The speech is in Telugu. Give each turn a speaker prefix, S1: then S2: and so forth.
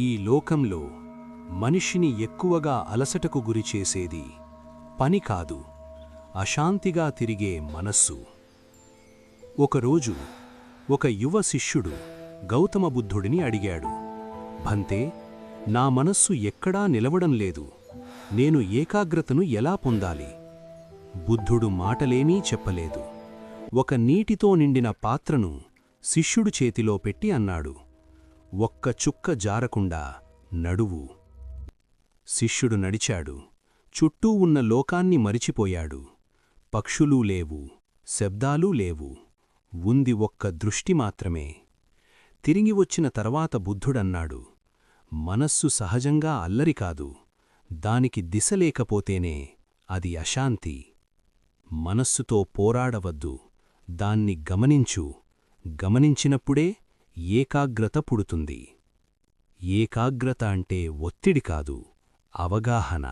S1: ఈ లోకంలో మనిషిని ఎక్కువగా అలసటకు గురిచేసేది పని కాదు అశాంతిగా తిరిగే మనస్సు. ఒకరోజు ఒక యువ శిష్యుడు గౌతమ బుద్ధుడిని అడిగాడు భంతే నా మనస్సు ఎక్కడా నిలవడం లేదు నేను ఏకాగ్రతను ఎలా పొందాలి బుద్ధుడు మాటలేమీ చెప్పలేదు. ఒక నీటితో నిండిన పాత్రను శిష్యుడు చేతిలో పెట్టి అన్నాడు ఒక్క చుక్క జారకుండా నడువు. శిష్యుడు నడిచాడు. చుట్టూ ఉన్న లోకాన్ని మరిచిపోయాడు. పక్షులూ లేవు శబ్దాలూ లేవు. ఉంది ఒక్క దృష్టి మాత్రమే. తిరిగి వచ్చిన తర్వాత బుద్ధుడన్నాడు. మనస్సు సహజంగా అల్లరి కాదు. దానికి దిశ లేకపోతేనే అది అశాంతి. మనస్సుతో పోరాడవద్దు. దాన్ని గమనించు. గమనించినప్పుడే ఏకాగ్రత పుడుతుంది. ఏకాగ్రత అంటే ఒత్తిడి కాదు అవగాహన.